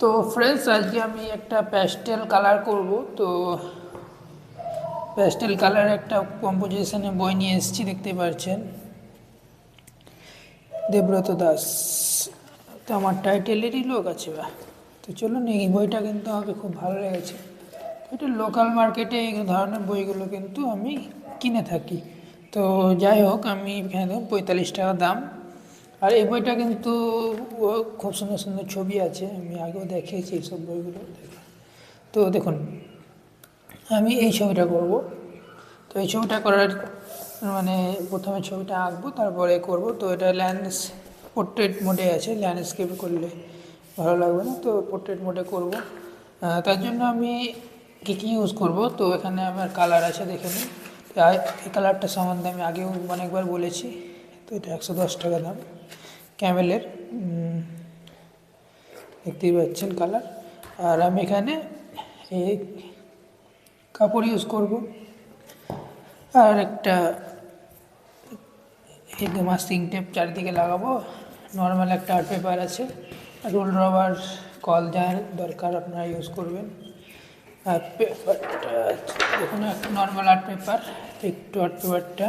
তো ফ্রেন্ডস আজকে আমি একটা প্যাস্টেল কালার করব। তো প্যাস্টেল কালার একটা কম্পোজিশনে বই নিয়ে এসেছি, দেখতে পাচ্ছেন দেবব্রত দাস। তো আমার টাইটেলেরই লোক আছে বা। তো চলুন, এই বইটা কিন্তু আমাকে খুব ভালো লেগেছে। এটা লোকাল মার্কেটে এই ধরনের বইগুলো কিন্তু আমি কিনে থাকি। তো যাই হোক, আমি এখানে পঁয়তাল্লিশ টাকা দাম। আর এই বইটা কিন্তু খুব সুন্দর সুন্দর ছবি আছে, আমি আগেও দেখিয়েছি এইসব বইগুলো তো দেখুন, আমি এই ছবিটা করব। তো এই ছবিটা করার মানে প্রথমে ছবিটা আঁকবো, তারপরে করব। তো এটা ল্যান্ডস, পোর্ট্রেট মোডে আছে, ল্যান্ডস্কেপ করলে ভালো লাগবে না, তো পোর্ট্রেট মোডে করব। তার জন্য আমি কী কী ইউজ করব, তো এখানে আমার কালার আছে দেখে আর এই কালারটা সম্বন্ধে আমি আগেও অনেকবার বলেছি। তো এটা একশো দশ টাকা দাম। ক্যামেলের দেখতেই পাচ্ছেন কালার আর আমি এখানে এই কাপড় ইউজ করব। আর একটা এই মাস্কিং টেপ চারিদিকে লাগাবো। নর্মাল একটা আর্ট পেপার আছে। রোল রবার কল যার দরকার, আপনারা ইউজ করবেন। আর পেপারটা দেখুন, একটা নর্মাল আর্ট পেপার একটু আর্ট পেপারটা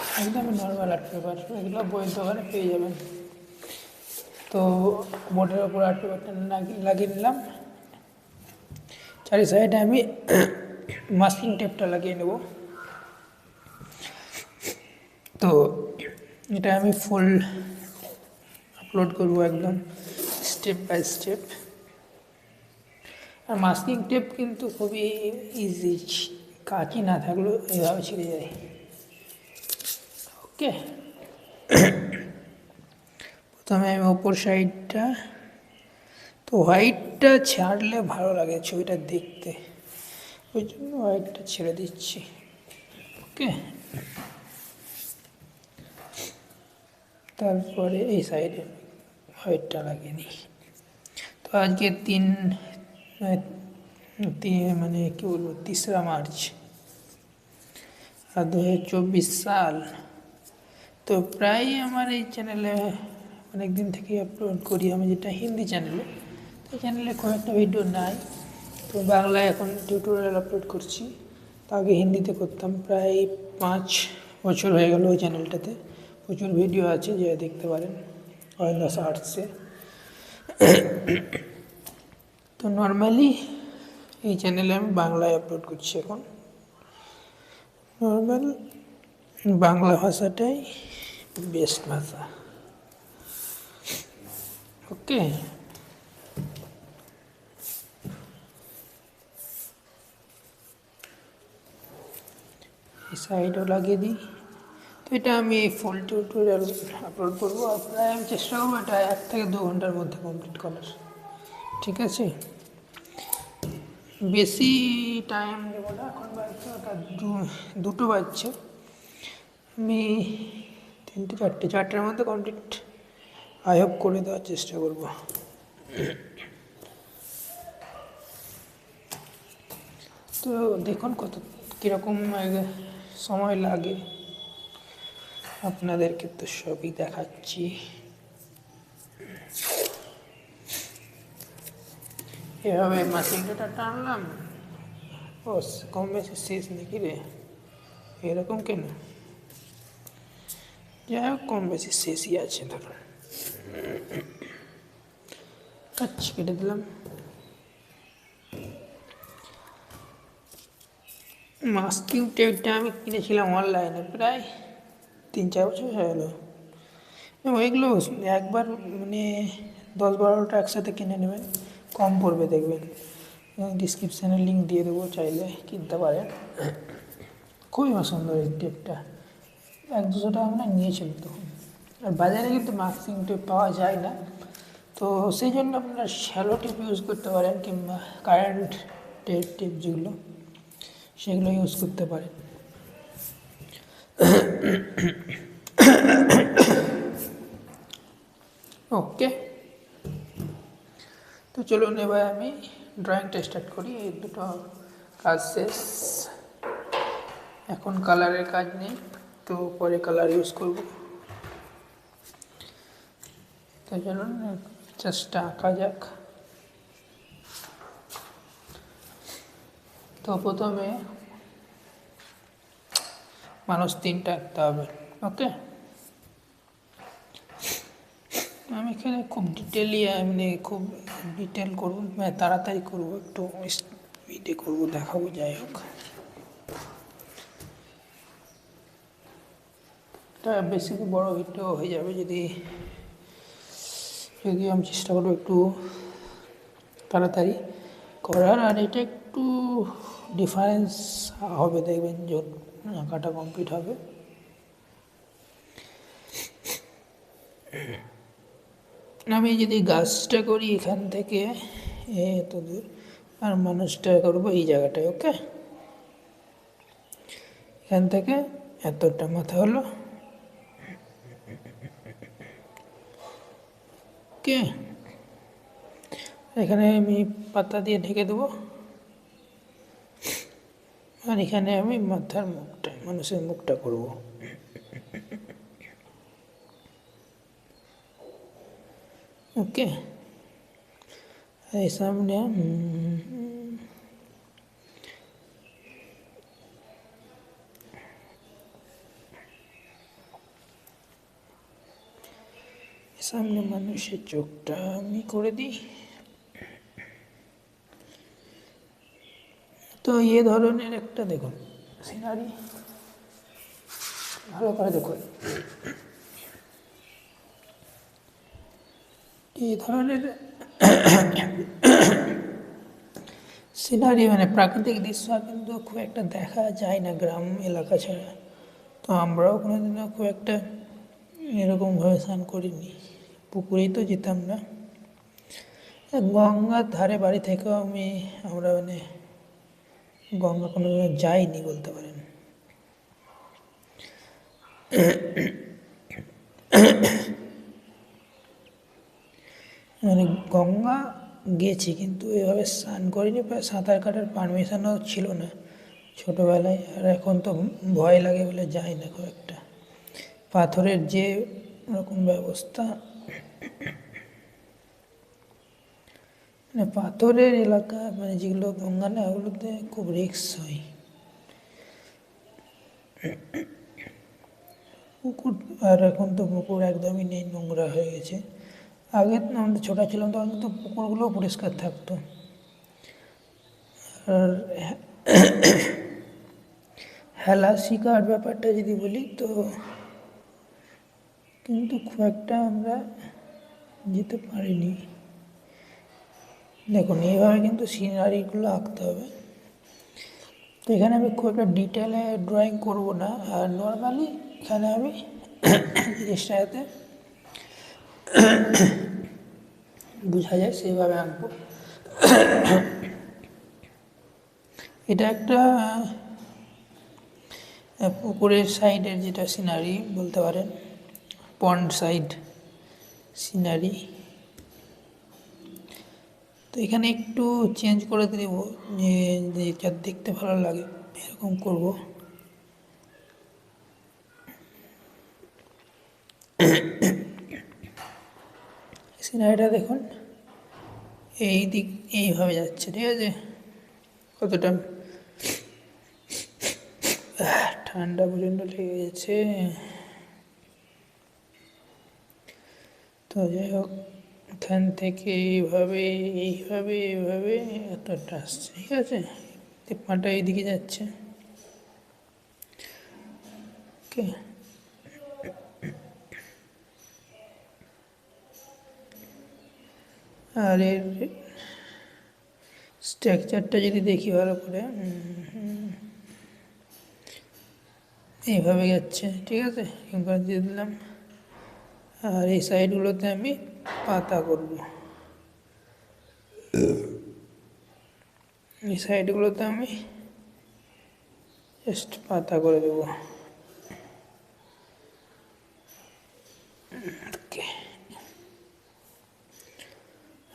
একদম নর্মাল আর্ট পেপার এগুলো বইয়ের দোকানে পেয়ে যাবেন। তো বোর্ডের ওপর আর্ট পেপারটা লাগিয়ে- নিলাম। চারি সাইডে আমি মাস্কিং টেপটা লাগিয়ে নেব। তো এটা আমি ফুল আপলোড করব একদম স্টেপ বাই স্টেপ আর মাস্কিং টেপ কিন্তু খুবই ইজি কাঁচি না থাকলেও এভাবে ছিঁড়ে যায়। ওকে। প্রথমে আমি ওপর সাইডটা, তো হোয়াইটটা ছাড়লে ভালো লাগে ছবিটা দেখতে। ওই জন্য হোয়াইটটা ছেড়ে দিচ্ছি। ওকে। তারপরে এই সাইডে হোয়াইটটা লাগিয়ে নিই। তো আজকে তিন তিন- মানে কী বলব, তিসরা মার্চ। আর দু হাজার চব্বিশ সাল তো প্রায় আমার এই চ্যানেলে অনেক দিন থেকে আপলোড করি আমি যেটা হিন্দি চ্যানেলে তো চ্যানেলে খুব একটা ভিডিও নাই। তো বাংলায় এখন টিউটোরিয়াল আপলোড করছি। তো আগে হিন্দিতে করতাম। প্রায় পাঁচ বছর হয়ে গেল ওই চ্যানেলটাতে প্রচুর ভিডিও আছে, যে দেখতে পারেন। অয়েন্দাস আর্টসে তো নর্মালি এই চ্যানেলে আমি বাংলায় আপলোড করছি এখন। নর্মাল বাংলা ভাষাটাই বেস্ট ভাষা। ওকে সাইডও লাগিয়ে দিই। তো এটা আমি ফুল টিউটোরিয়াল আপলোড করব। প্রায় আমি চেষ্টা করব এটা এক থেকে দু ঘণ্টার মধ্যে কমপ্লিট করার। ঠিক আছে? বেশি টাইম দেবো না। এখন বাজছে ওটা দুটো বাজছে। আমি তিনটে চারটে, চারটের মধ্যে কমপ্লিট আই হোপ করে দেওয়ার চেষ্টা করব। তো দেখুন কত, কীরকম সময় লাগে। আপনাদেরকে তো সবই দেখাচ্ছি। এভাবে মাসিংটা টানলাম। ও, কম বেশি শেষ নাকি রে? এরকম কেন? যাই হোক কম বেশি শেষই আছে ধরুন আচ্ছা কেটে দিলাম মাস্কিং টেপটা আমি কিনেছিলাম অনলাইনে প্রায় তিন চার বছর হয়ে গেলো এগুলো একবার মানে দশ বারোটা একসাথে কিনে নেবেন কম পড়বে দেখবেন ডিসক্রিপশানে লিঙ্ক দিয়ে দেবো চাইলে কিনতে পারেন খুবই সুন্দর এই টেপটা এক দুশো টাকা আমরা নিয়েছিল তখন। আর বাজারে কিন্তু মাস্কিং টেপ পাওয়া যায় না। তো সেই জন্য আপনারা শ্যালো টেপ ইউজ করতে পারেন কিংবা কারেন্ট টেপ টেপ যেগুলো, সেগুলো ইউজ করতে পারেন। ওকে তো চলুন এবার আমি ড্রয়িংটা স্টার্ট করি। এই দুটো কাজ শেষ। এখন কালারের কাজ নেই। তো পরে কালার ইউজ করব। তো চলুন জাস্ট আঁকা যাক। তো প্রথমে মানুষ তিনটা আঁকতে হবে ওকে আমি এখানে খুব ডিটেলি এমনি খুব ডিটেল করব মানে তাড়াতাড়ি করব, একটু স্পিডে করব, দেখাবো, যাই হোক। এটা বেশি বড় ভিডিও হয়ে যাবে যদি যদি আমি চেষ্টা করব একটু তাড়াতাড়ি করার। আর এটা একটু ডিফারেন্স হবে, দেখবেন যখন আঁকাটা কমপ্লিট হবে। আমি যদি গাছটা করি এখান থেকে এত দূর, আর মানুষটা করব এই জায়গাটায় ওকে এখান থেকে এতটা মাথা হলো। ওকে এখানে আমি পাতা দিয়ে ঢেকে দেবো। আর এখানে আমি মাথার মুখটা, মানুষের মুখটা করব। ওকে। এই সামনে মানুষের চোখটা আমি করে দিই। তো এ ধরনের একটা দেখুন সিনারি ভালো করে দেখুন। এই ধরনের সিনারি মানে প্রাকৃতিক দৃশ্য কিন্তু খুব একটা দেখা যায় না গ্রাম এলাকা ছাড়া। তো আমরাও কোনোদিনও খুব একটা এরকমভাবে স্নান করিনি। পুকুরেই তো যেতাম না। গঙ্গার ধারে বাড়ি থেকেও আমি, আমরা মানে গঙ্গা কোনো যাইনি বলতে পারেন। মানে গঙ্গা গেছি কিন্তু এভাবে স্নান করিনি বা সাঁতার কাটার পারমিশনও ছিল না ছোটোবেলায়। আর এখন তো ভয় লাগে বলে যাই না খুব একটা। পাথরের যে রকম ব্যবস্থা মানে পাথরের এলাকা মানে যেগুলো গঙ্গা না, ওগুলোতে খুব রিক্স হয়। পুকুর, আর এখন তো পুকুর একদমই নেই, নোংরা হয়ে গেছে। আগে আমাদের ছোটো ছিলাম, তখন কিন্তু পুকুরগুলোও পরিষ্কার থাকতো। আর হেলা শিকার ব্যাপারটা যদি বলি, তো কিন্তু খুব একটা আমরা যেতে পারিনি। দেখুন, এইভাবে কিন্তু সিনারিগুলো আঁকতে হবে। তো এখানে আমি খুব একটা ডিটেলে ড্রয়িং করব না। আর নর্মালি এখানে আমি জিনিসটা যাতে বোঝা যায়, সেইভাবে আঁকবো। এটা একটা পুকুরের সাইডের যেটা সিনারি বলতে পারেন পন্ড সাইড সিনারি তো এখানে একটু চেঞ্জ করে দেব, যে, যা দেখতে ভালো লাগে, এরকম করব। সিনারিটা দেখুন। এই দিক, এইভাবে যাচ্ছে, ঠিক আছে? কতটা ঠান্ডা পর্যন্ত লেগে গেছে। তো যাই হোক এখান থেকে এইভাবে এইভাবে এইভাবে এতটা আসছে, ঠিক আছে? পাটা এইদিকে যাচ্ছে। ওকে। আর এর স্ট্রাকচারটা যদি দেখি ভালো করে এইভাবে যাচ্ছে, ঠিক আছে? দিয়ে দিলাম। আর এই সাইডগুলোতে আমি পাতা করব। এই সাইডগুলোতে আমি জাস্ট পাতা করে দেব।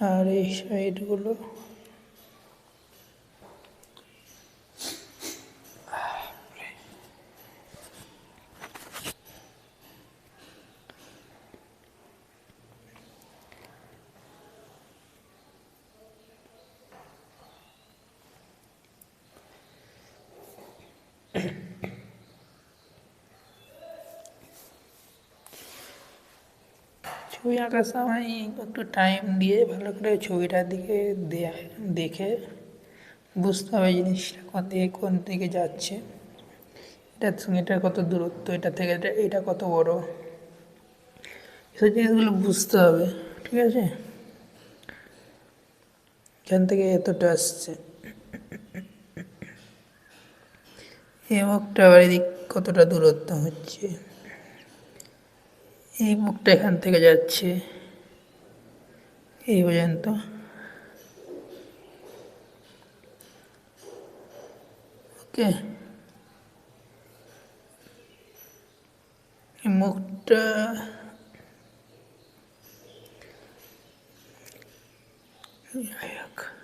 আর এই সাইডগুলো ছবি আঁকার সময় একটু টাইম দিয়ে ভালো করে ছবিটার দিকে দেখে বুঝতে হবে জিনিসটা কোন দিকে কোন দিকে যাচ্ছে। এটার সঙ্গে এটা কত দূরত্ব, এটা থেকে এটা এটা কত বড়। এসব জিনিসগুলো বুঝতে হবে, ঠিক আছে? এখান থেকে এতটা আসছে। এবং আবার এদিক কতটা দূরত্ব হচ্ছে। এই মুখটা এখান থেকে যাচ্ছে। এই পর্যন্ত। ওকে। এই মুখটা যাই হোক।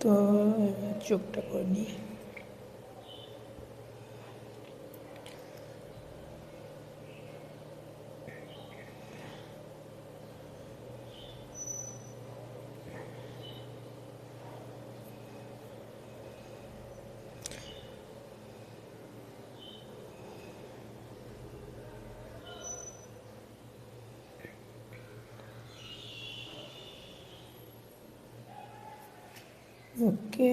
তো এবার চোখটা করে নিই ওকে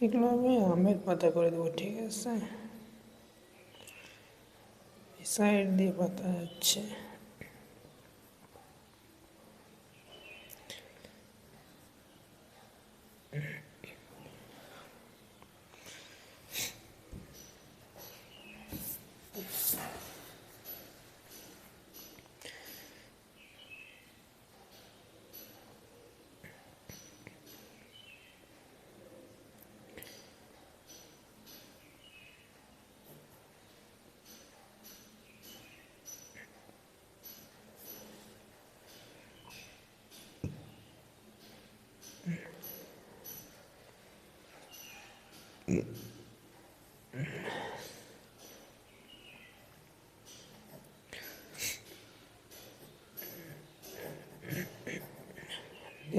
এগুলো আমি আমের পাতা করে দেবো ঠিক আছে? সাইড দিয়ে পাতা যাচ্ছে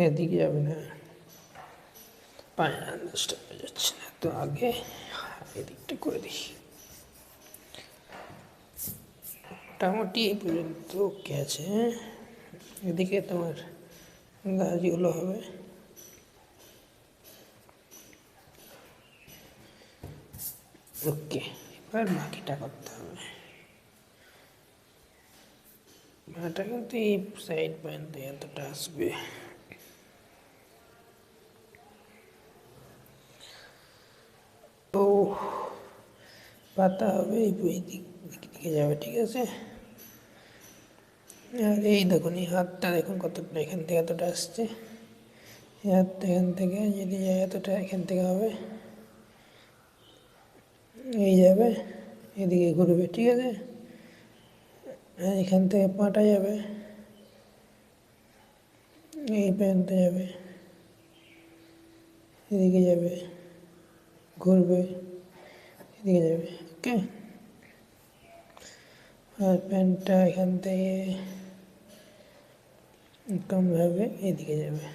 এদিকে যাবে না। পায়ে আন্দাজটা পেয়ে যাচ্ছে না, তো আগে এদিকটা করে দিই। মোটামুটি এই পর্যন্ত ওকে আছে এদিকে তোমার গাছগুলো হবে। ওকে, এবার বাকিটা করতে হবে। এটা কিন্তু এই সাইড পর্যন্ত এতটা আসবে। ও পাতা হবে, এই দিক দিকে যাবে, ঠিক আছে? আর এই দেখুন, এই হাতটা দেখুন কতটা এখান থেকে এতটা আসছে। এই হাতটা এখান থেকে যদি যায়, এতটা এখান থেকে হবে। এই যাবে, এদিকে ঘুরবে ঠিক আছে আর এখান থেকে পাটা যাবে, এই প্যান্টে যাবে, এদিকে যাবে, ঘুরবে, এদিকে যাবে, ওকে? আর প্যান্টটা এখান থেকে কমভাবে এদিকে যাবে।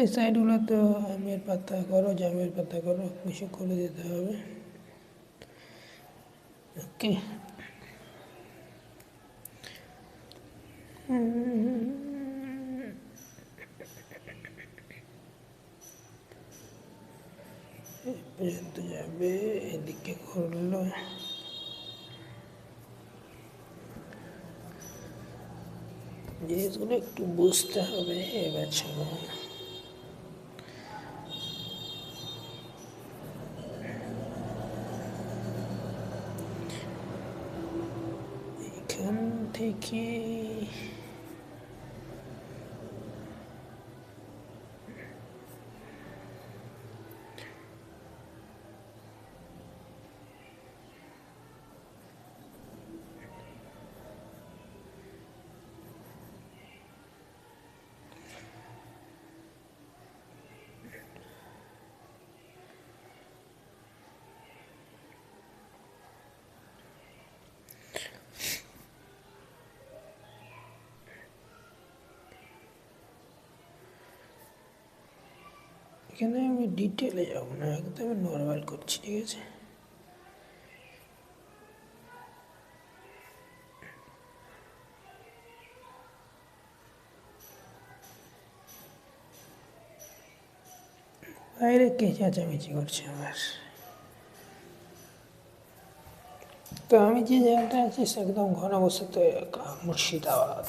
এই সাইডগুলো তো আমের পাতা করো, জামের পাতা করো কিছু করে দিতে হবে। ওকে। পর্যন্ত যাবে, এদিকে করল। জিনিসগুলো একটু বুঝতে হবে, এবার সময় এখান থেকে এখানে আমি ডিটেলে যাব না একদম নর্মাল করছি, ঠিক আছে? বাইরে কে চেঁচামেচি করছে আমার? তো আমি যে জায়গাটা আছি, সে একদম ঘনবসত মুর্শিদাবাদ।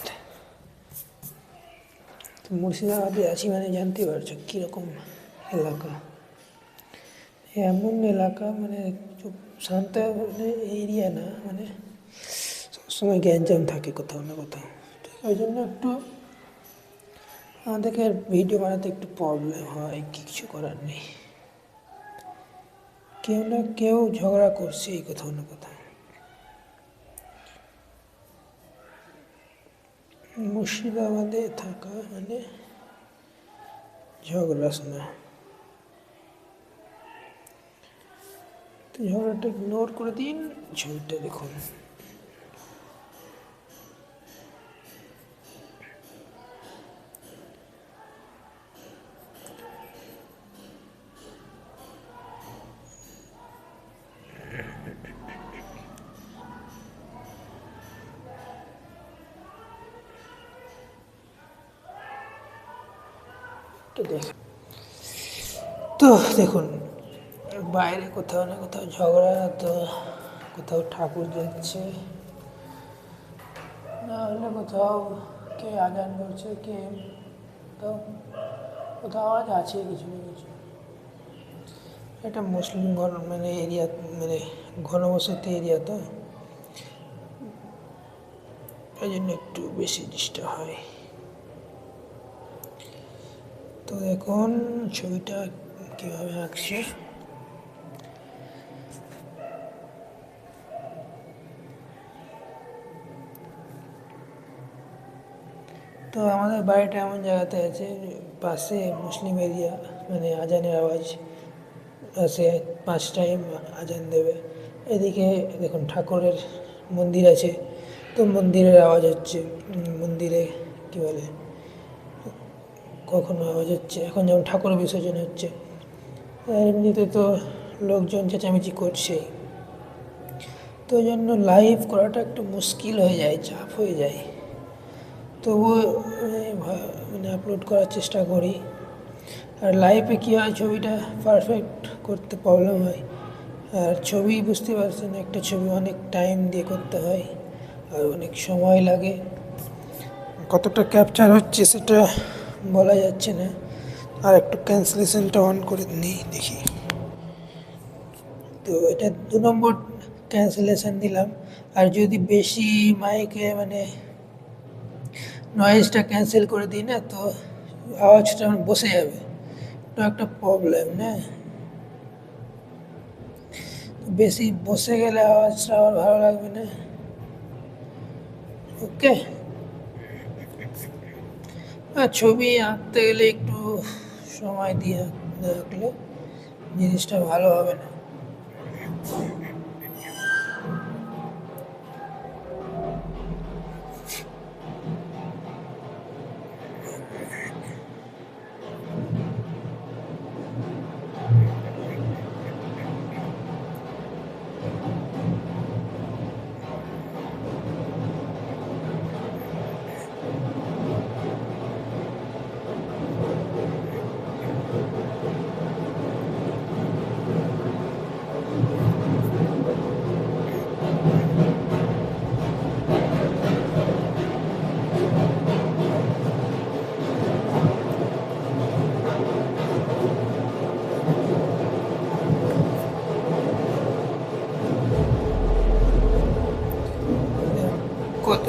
মুর্শিদাবাদে আছি মানে জানতে পারছ কীরকম এলাকা। এমন এলাকা মানে চুপ শান্ত এরিয়া না মানে সবসময় গ্যাঞ্জাম থাকে কোথাও না কোথাও। ঠিক ওই জন্য একটু আমাদেরকে ভিডিও বানাতে একটু প্রবলেম হয়, কিছু করার নেই। কেউ না কেউ ঝগড়া করছে এই কোথাও না কোথাও। মুর্শিদাবাদে থাকা মানে ঝগড়া শোনা। তো ঝগড়াটা ইগনোর করে দিন ছবিটা দেখুন তো দেখ তো দেখুন বাইরে কোথাও না কোথাও ঝগড়া, তো কোথাও ঠাকুর যাচ্ছে না হলে কোথাও কে আজান করছে, কে তো কোথাও আওয়াজ আছে কিছু না কিছু। এটা মুসলিম ঘর মানে এরিয়া মানে ঘনবসতি এরিয়া তো। এই জন্য একটু বেশি ডিস্টার্ব হয়। তো দেখুন ছবিটা কীভাবে আঁকছে? তো আমাদের বাড়িটা এমন জায়গাতে আছে, পাশে মুসলিম এরিয়া মানে আজানের আওয়াজ আসে, পাঁচ টাইম আজান দেবে। এদিকে দেখুন ঠাকুরের মন্দির আছে, তো মন্দিরের আওয়াজ হচ্ছে মন্দিরে কী বলে, কখনো আওয়াজ হচ্ছে, এখন যেমন ঠাকুর বিসর্জন হচ্ছে এমনিতে তো লোকজন চেঁচামেচি করছেই তো জন্য লাইভ করাটা একটু মুশকিল হয়ে যায়, চাপ হয়ে যায়। তবুও মানে আপলোড করার চেষ্টা করি। আর লাইভে কী হয়, ছবিটা পারফেক্ট করতে প্রবলেম হয়। আর ছবি বুঝতে পারছেন, একটা ছবি অনেক টাইম দিয়ে করতে হয়, আর অনেক সময় লাগে। কতটা ক্যাপচার হচ্ছে, সেটা বলা যাচ্ছে না। আর একটু ক্যান্সেলেশনটা অন করে নিই, দেখি। তো এটা দু নম্বর ক্যান্সেলেশন দিলাম। আর যদি বেশি মাইকে মানে নয়েজটা ক্যান্সেল করে দিই না, তো আওয়াজটা আমার বসে যাবে। এটা একটা প্রবলেম না বেশি বসে গেলে আওয়াজটা আবার ভালো লাগবে না। ওকে আর ছবি আঁকতে গেলে একটু সময় দিয়ে আঁকলে জিনিসটা ভালো হবে না।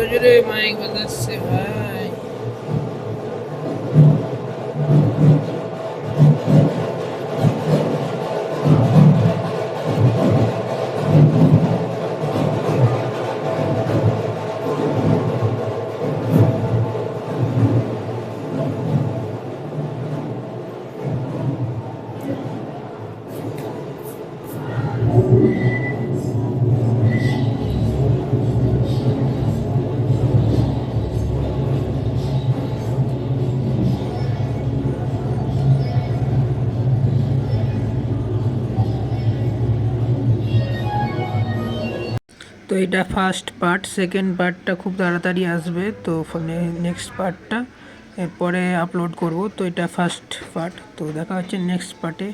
কত জোরে মাইক বাজাচ্ছে ভাই তো এটা ফার্স্ট পার্ট সেকেন্ড পার্টটা খুব তাড়াতাড়ি আসবে, তো নেক্সট পার্টটা এরপরে আপলোড করব। তো এটা ফার্স্ট পার্ট তো দেখা হচ্ছে নেক্সট পার্টে